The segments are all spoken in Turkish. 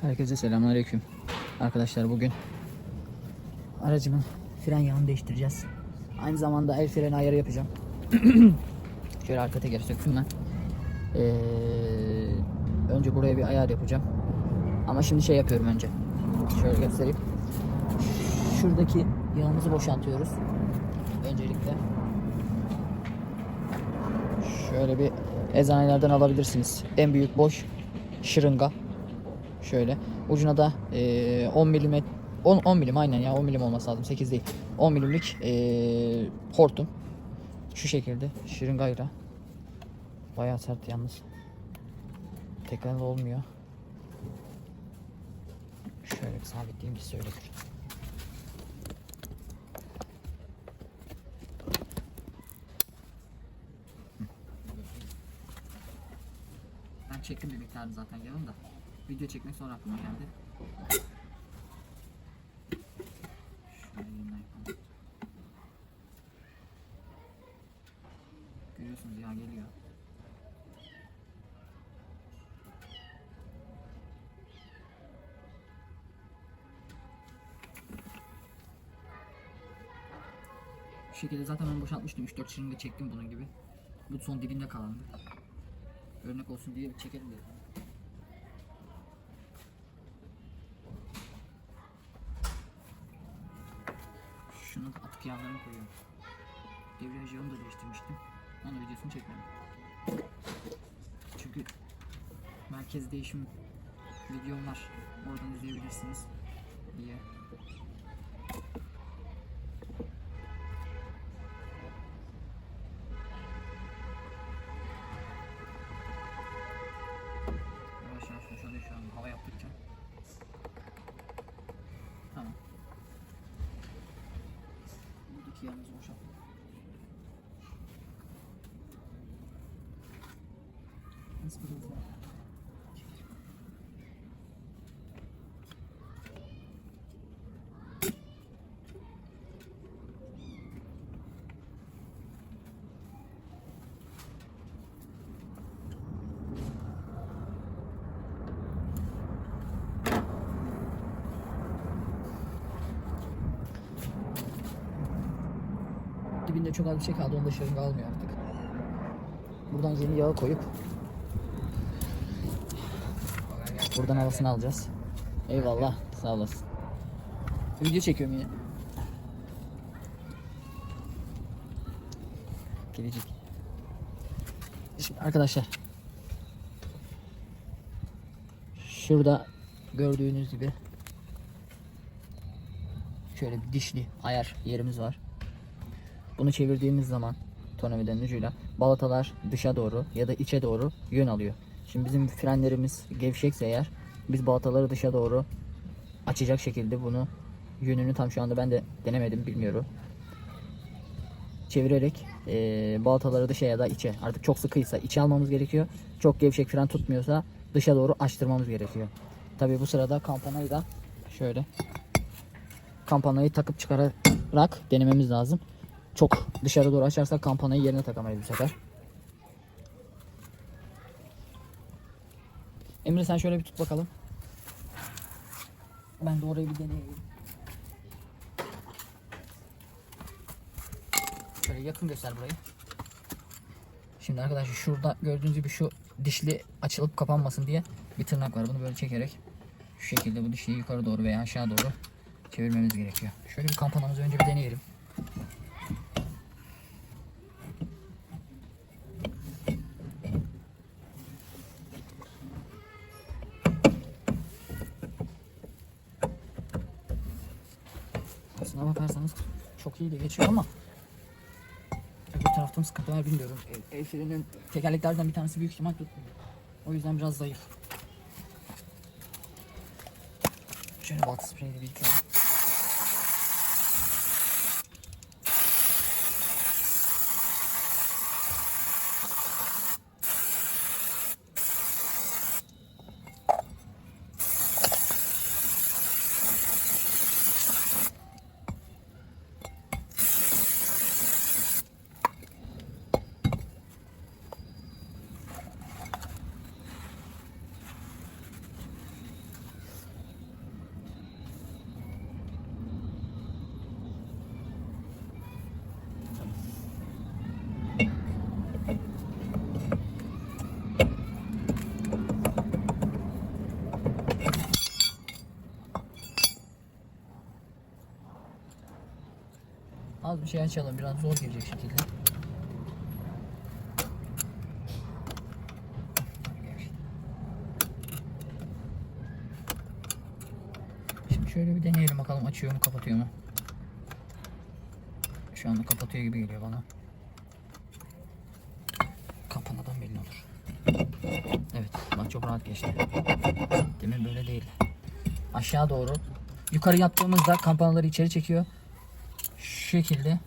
Herkese selamünaleyküm. Arkadaşlar bugün aracımın fren yağını değiştireceğiz. Aynı zamanda el freni ayarı yapacağım. Şöyle arka tekeri söktüm ben. Ee, önce buraya bir ayar yapacağım. Ama şimdi şey yapıyorum önce. Şöyle göstereyim. Şuradaki yağımızı boşaltıyoruz. Öncelikle. Şöyle bir eczanelerden alabilirsiniz. En büyük boş şırınga. Şöyle. Ucuna da eee, 10 milimet 10, 10 milim aynen ya 10 milim olması lazım. 8 değil. 10 milimlik eee, hortum. Şu şekilde. Şırıngayla bayağı sert yalnız. Tekrar olmuyor. Şöyle bir sabitleyeyim ki söyledir ben çektim bir miktarını zaten yağın da video çekmek sonra aklıma geldi. Görüyorsunuz yağ geliyor. Bu şekilde zaten ben boşaltmıştım 3-4 şırınga çektim bunun gibi. Bu son dibinde kalandı. Örnek olsun diye bir çekelim dedim. Atık yağlarını koyuyorum. Devriyaj yağını da değiştirmiştim. Onun videosunu çekmedim. Çünkü merkez değişim videom var. Oradan izleyebilirsiniz diye. Dibinde çok az bir şey kaldı. Onu da şırınga almıyor artık. Buradan yeni yağı koyup buradan havasını alacağız. Eyvallah. Sağ olasın. Video çekiyorum yine. Gelecek. Şimdi arkadaşlar şurada gördüğünüz gibi şöyle bir dişli ayar yerimiz var. Bunu çevirdiğimiz zaman tornavidanın ucuyla balatalar dışa doğru ya da içe doğru yön alıyor. Şimdi bizim frenlerimiz gevşekse eğer biz balataları dışa doğru açacak şekilde bunu yönünü tam şu anda ben de denemedim bilmiyorum. Çevirerek eee balataları dışa ya da içe artık çok sıkıysa içe almamız gerekiyor. Çok gevşek fren tutmuyorsa dışa doğru açtırmamız gerekiyor. Tabi bu sırada kampanayı da şöyle kampanayı takıp çıkararak denememiz lazım. Çok dışarı doğru açarsak kampanayı yerine takamayız bu sefer. Emre sen şöyle bir tut bakalım. Ben de orayı bir deneyeyim. Şöyle yakın göster burayı. Şimdi arkadaşlar şurada gördüğünüz gibi şu dişli açılıp kapanmasın diye bir tırnak var. Bunu böyle çekerek şu şekilde bu dişliyi yukarı doğru veya aşağı doğru çevirmemiz gerekiyor. Şöyle bir kampanamızı önce bir deneyelim. De geçiyor ama öbür taraftan sıkıntı var bilmiyorum. El, el frenin tekerleklerden bir tanesi büyük ihtimal tutmuyor. O yüzden biraz zayıf. Şöyle balt spreyi de bir yıkayalım. Az bir şey açalım. Biraz zor girecek şekilde. Şimdi şöyle bir deneyelim bakalım açıyor mu kapatıyor mu. Şu anda kapatıyor gibi geliyor bana. Kapanmadan belli olur. Evet bak çok rahat geçti. Demin böyle değil. Aşağı doğru. Yukarı yaptığımızda kampanaları içeri çekiyor. Şekilde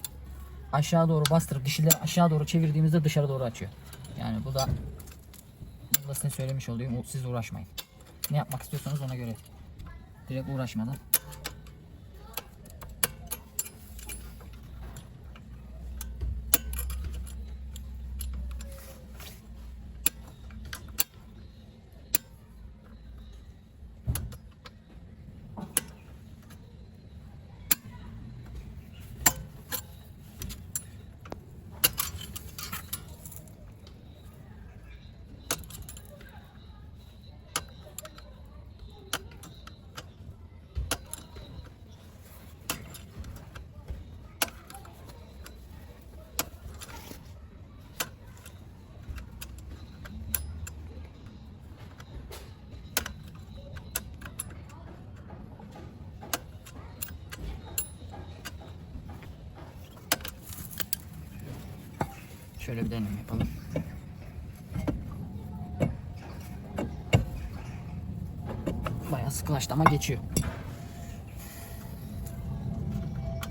aşağı doğru bastırıp dişileri aşağı doğru çevirdiğimizde dışarı doğru açıyor. Yani bu da bunu da size söylemiş olayım. Siz uğraşmayın. Ne yapmak istiyorsanız ona göre. Direkt uğraşmadan. Şöyle bir deneyim yapalım. Bayağı sıkılaştı ama geçiyor.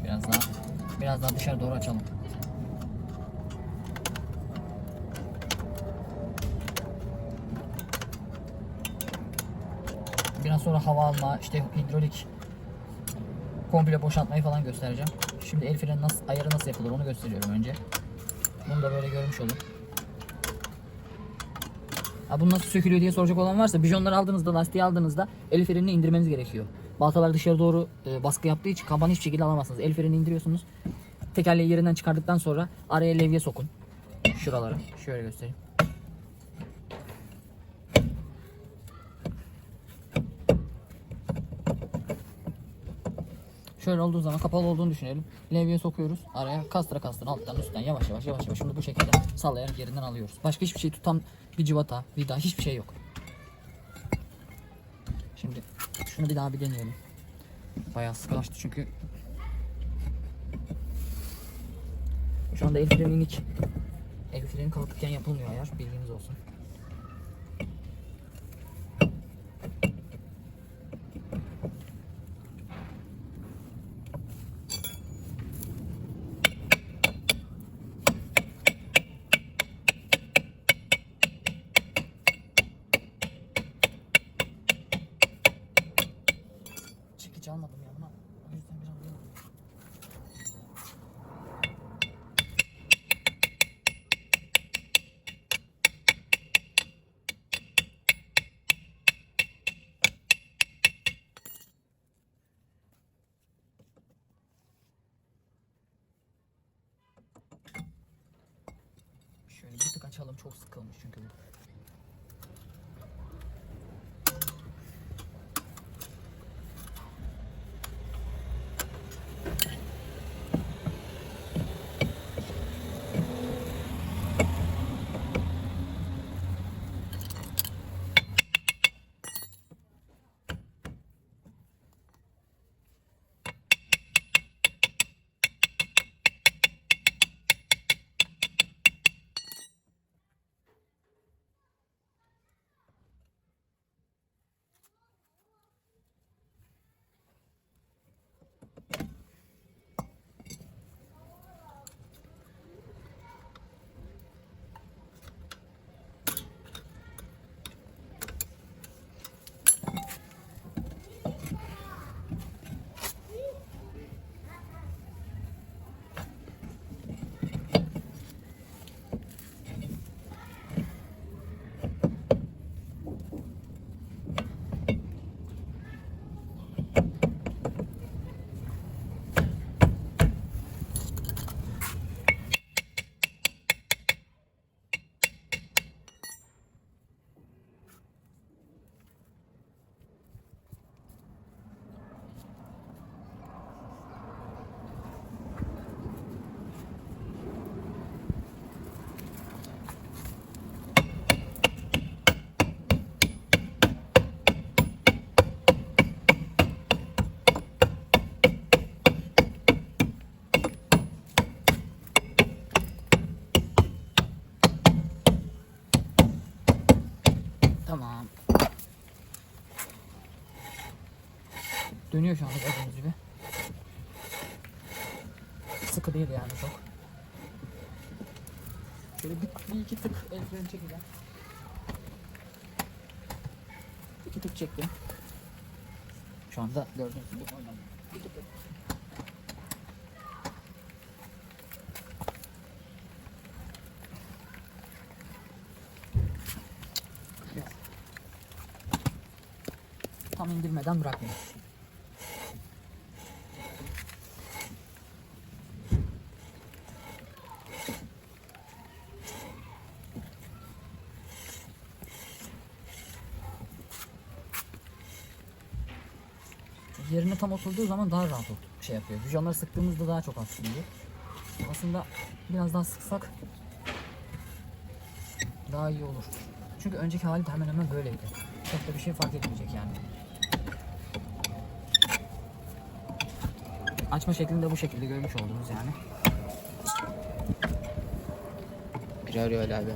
Biraz daha biraz daha dışarı doğru açalım. Biraz sonra hava alma, işte hidrolik komple boşaltmayı falan göstereceğim. Şimdi el freni nasıl ayarı nasıl yapılır onu gösteriyorum önce. Bunu da böyle görmüş olun. Ha bu nasıl sökülüyor diye soracak olan varsa bijonları aldığınızda lastiği aldığınızda el frenini indirmeniz gerekiyor. Baltalar dışarı doğru e, baskı yaptığı için kabanı hiçbir şekilde alamazsınız. El frenini indiriyorsunuz. Tekerleği yerinden çıkardıktan sonra araya levye sokun. Şuralara. Şöyle göstereyim. Şöyle olduğu zaman kapalı olduğunu düşünelim. Levye sokuyoruz. Araya kastıra kastıra alttan üstten yavaş yavaş yavaş yavaş. Şimdi bu şekilde sallayarak yerinden alıyoruz. Başka hiçbir şey tutan bir civata, vida hiçbir şey yok. Şimdi şunu bir daha bir deneyelim. Bayağı sıkılaştı çünkü. Şu anda el freni hiç el freni kalkırken yapılmıyor ayar. Bilginiz olsun. Çekiç almadım yanıma. O yüzden biraz yoruldım. Açalım çok sıkılmış çünkü. Dönüyor şu anda gördüğünüz gibi. Sıkı değil yani çok. Şöyle bir, bir iki tık el freni çekeceğim. İki tık çektim. Şu anda gördüğünüz gibi. Biraz. Tam indirmeden bırakmayın. Yerine tam oturduğu zaman daha rahat ot- şey yapıyor. Vijonları sıktığımızda daha çok aslında. Aslında biraz daha sıksak daha iyi olur. Çünkü önceki hali hemen hemen böyleydi. Çok da bir şey fark etmeyecek yani. Açma şeklinde bu şekilde görmüş oldunuz yani. Arıyor Ali abi.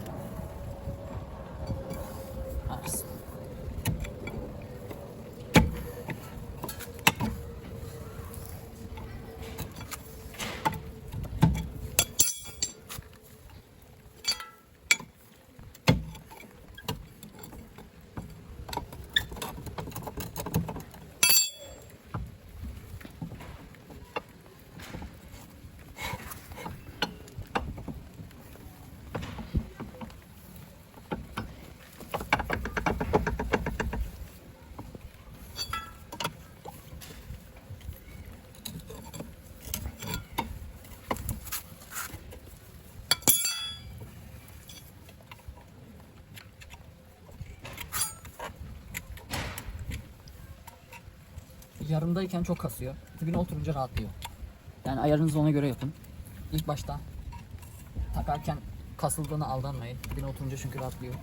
Yarımdayken çok kasıyor. Dibine oturunca rahatlıyor. Yani ayarınızı ona göre yapın. İlk başta takarken kasıldığına aldanmayın. Dibine oturunca çünkü rahatlıyor.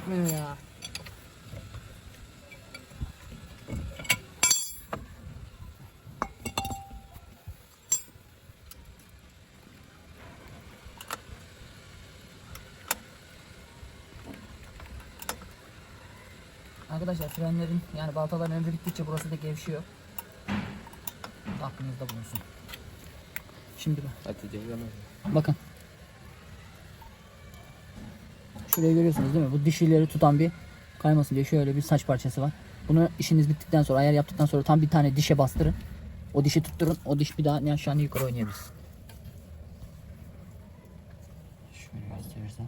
Bırakmıyor ya. Arkadaşlar frenlerin yani baltaların ömrü bittikçe burası da gevşiyor. Aklınızda bulunsun. Şimdi bak. Hatice. Bakın. Şurayı görüyorsunuz değil mi? Bu dişileri tutan bir kaymasın diye şöyle bir saç parçası var. Bunu işiniz bittikten sonra ayar yaptıktan sonra tam bir tane dişe bastırın. O dişi tutturun. O diş bir daha ne aşağı ne yukarı oynayabilir. Şöyle gösterirsem.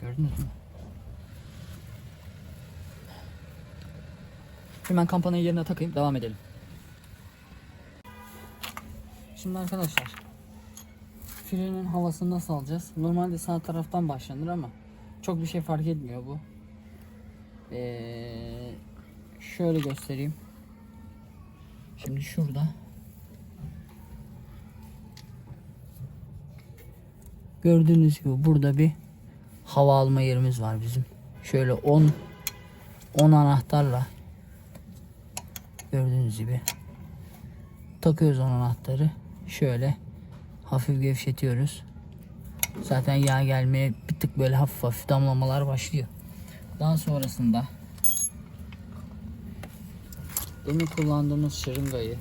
Gördünüz mü? Şimdi ben kampanayı yerine takayım. Devam edelim. Şimdi arkadaşlar Frenin havasını nasıl alacağız? Normalde sağ taraftan başlanır ama çok bir şey fark etmiyor bu. Ee, şöyle göstereyim. Şimdi şurada. Gördüğünüz gibi burada bir hava alma yerimiz var bizim. Şöyle 10 10 anahtarla gördüğünüz gibi takıyoruz 10 anahtarı. Şöyle hafif gevşetiyoruz. Zaten yağ gelmeye bir tık böyle hafif hafif damlamalar başlıyor. Daha sonrasında demin kullandığımız şırıngayı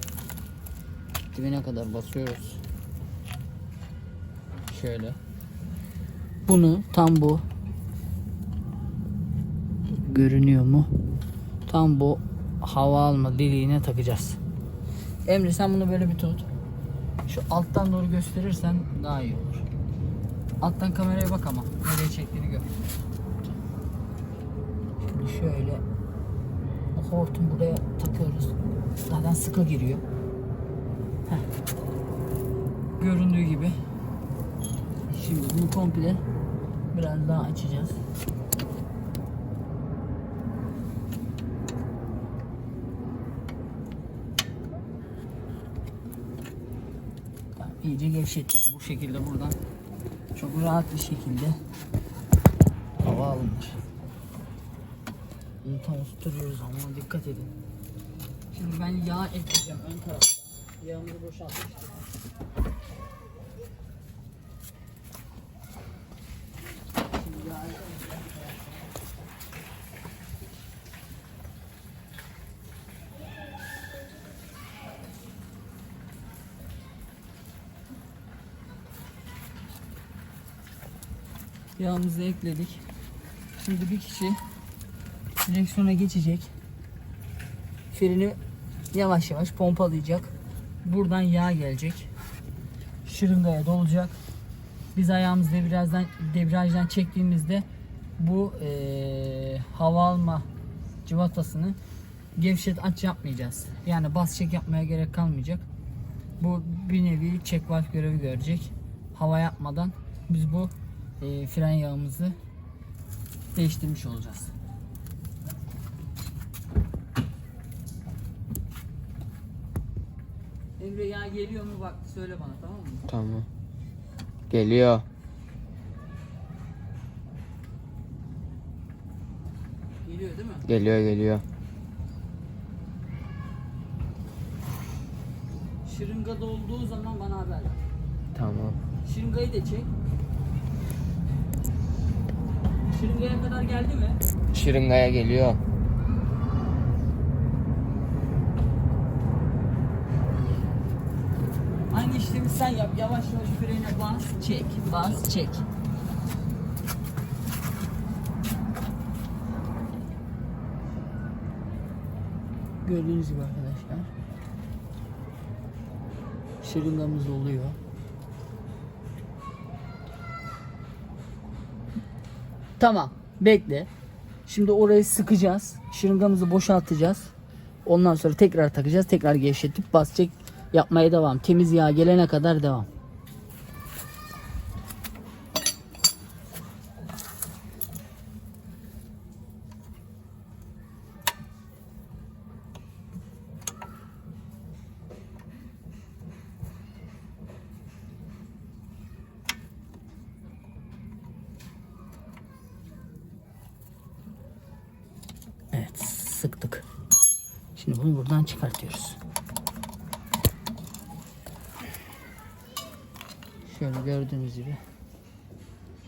dibine kadar basıyoruz. Şöyle. Bunu tam bu görünüyor mu? Tam bu hava alma deliğine takacağız. Emre sen bunu böyle bir tut. Şu alttan doğru gösterirsen daha iyi olur. Alttan kameraya bak ama nereye çektiğini gör. Şimdi şöyle o hortum buraya takıyoruz. Zaten sıkı giriyor. Heh. Göründüğü gibi. Şimdi bunu komple biraz daha açacağız. İyice gevşettik. Bu şekilde buradan çok rahat bir şekilde hava alınır. İyi tam oturtuyoruz ama dikkat edin. Şimdi ben yağ ekleyeceğim ön tarafta. Yağımızı boşaltmıştım. Yağımızı ekledik. Şimdi bir kişi direksiyona geçecek. Freni yavaş yavaş pompalayacak. Buradan yağ gelecek. Şırıngaya dolacak. Biz ayağımızı debriyajdan, debriyajdan çektiğimizde bu eee, hava alma cıvatasını gevşet aç yapmayacağız. Yani bas çek yapmaya gerek kalmayacak. Bu bir nevi çek valve görevi görecek. Hava yapmadan biz bu eee, fren yağımızı değiştirmiş olacağız. Emre yağ geliyor mu bak söyle bana tamam mı? Tamam. Geliyor. Geliyor değil mi? Geliyor geliyor. Şırınga dolduğu zaman bana haber ver. Tamam. Şırıngayı da çek. Şırıngaya kadar geldi mi? Şırıngaya geliyor. Aynı işlemi sen yap. Yavaş yavaş frene bas, çek, bas, çek. Gördüğünüz gibi arkadaşlar. Şırıngamız oluyor. Tamam. Bekle. Şimdi orayı sıkacağız. Şırıngamızı boşaltacağız. Ondan sonra tekrar takacağız. Tekrar gevşetip basacak yapmaya devam. Temiz yağ gelene kadar devam. Şimdi bunu buradan çıkartıyoruz. Şöyle gördüğünüz gibi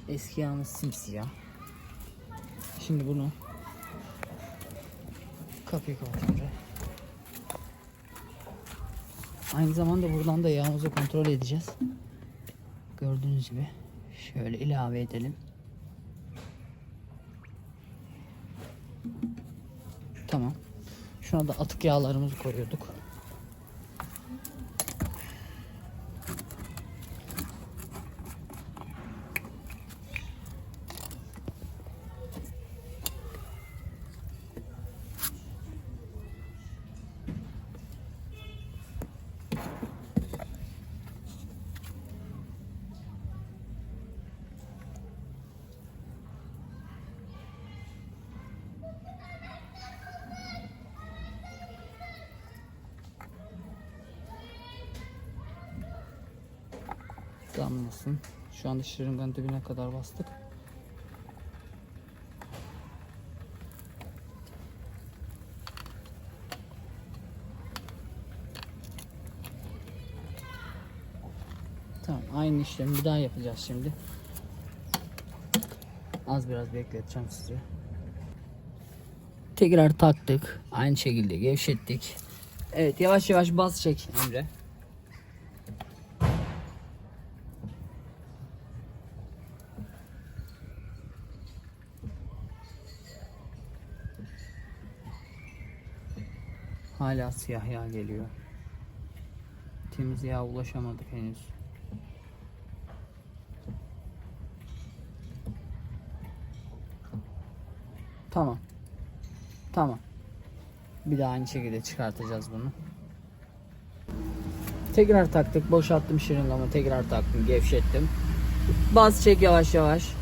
eski yağımız simsiyah. Şimdi bunu kapıyı kapatıyorum. Aynı zamanda buradan da yağımızı kontrol edeceğiz. Gördüğünüz gibi şöyle ilave edelim. Tamam. Şuna da atık yağlarımızı koyuyorduk. damlasın. Şu anda şırınganın dibine kadar bastık. Tamam aynı işlemi bir daha yapacağız şimdi. Az biraz bekleteceğim sizi. Tekrar taktık. Aynı şekilde gevşettik. Evet yavaş yavaş bas çek Emre. Hala siyah yağ geliyor. temiz yağa ulaşamadık henüz. Tamam. Tamam. Bir daha aynı şekilde çıkartacağız bunu. Tekrar taktık. Boşalttım şırıngamı. Tekrar taktım. Gevşettim. Bas çek yavaş yavaş.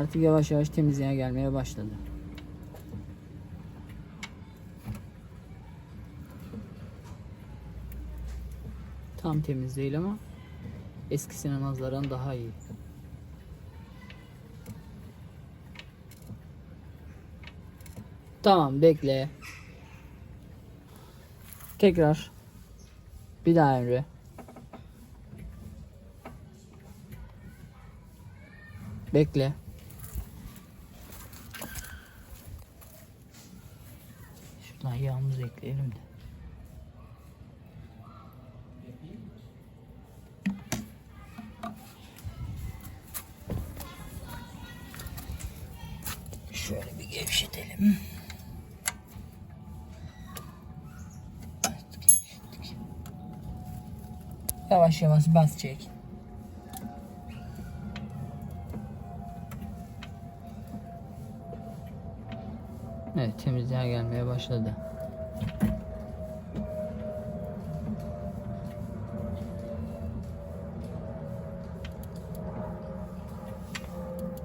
Artık yavaş yavaş temizliğe gelmeye başladı. Tam temiz değil ama eskisine nazaran daha iyi. Tamam bekle. Tekrar. Bir daha Emre. Bekle. Yağımızı ekleyelim de. Şöyle bir gevşetelim. Yavaş yavaş bas. Evet temizliğe gelmeye başladı.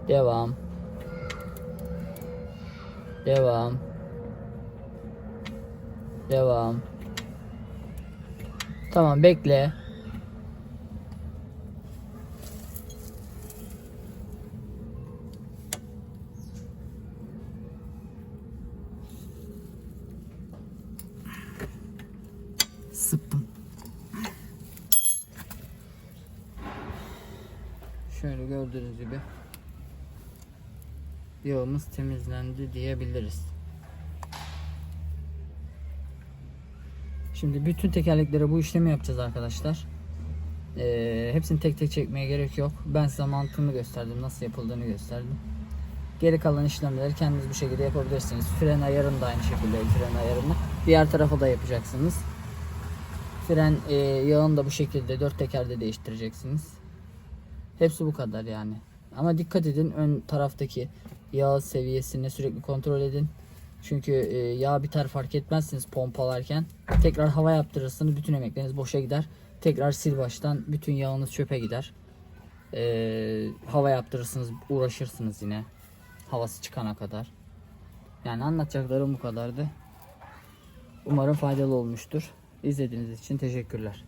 Devam. Devam. Devam. Tamam bekle. Sıppım. Şöyle gördüğünüz gibi yağımız temizlendi diyebiliriz. Şimdi bütün tekerleklere bu işlemi yapacağız arkadaşlar. Ee, hepsini tek tek çekmeye gerek yok. Ben size mantığını gösterdim. Nasıl yapıldığını gösterdim. Geri kalan işlemleri kendiniz bu şekilde yapabilirsiniz. Fren ayarını da aynı şekilde fren ayarını. Diğer tarafa da yapacaksınız. Fren e, yağını da bu şekilde dört tekerde değiştireceksiniz. Hepsi bu kadar yani. Ama dikkat edin ön taraftaki yağ seviyesini sürekli kontrol edin. Çünkü e, yağ biter fark etmezsiniz pompalarken. Tekrar hava yaptırırsınız. Bütün emekleriniz boşa gider. Tekrar sil baştan bütün yağınız çöpe gider. E, hava yaptırırsınız uğraşırsınız yine. Havası çıkana kadar. Yani anlatacaklarım bu kadardı. Umarım faydalı olmuştur. İzlediğiniz için teşekkürler.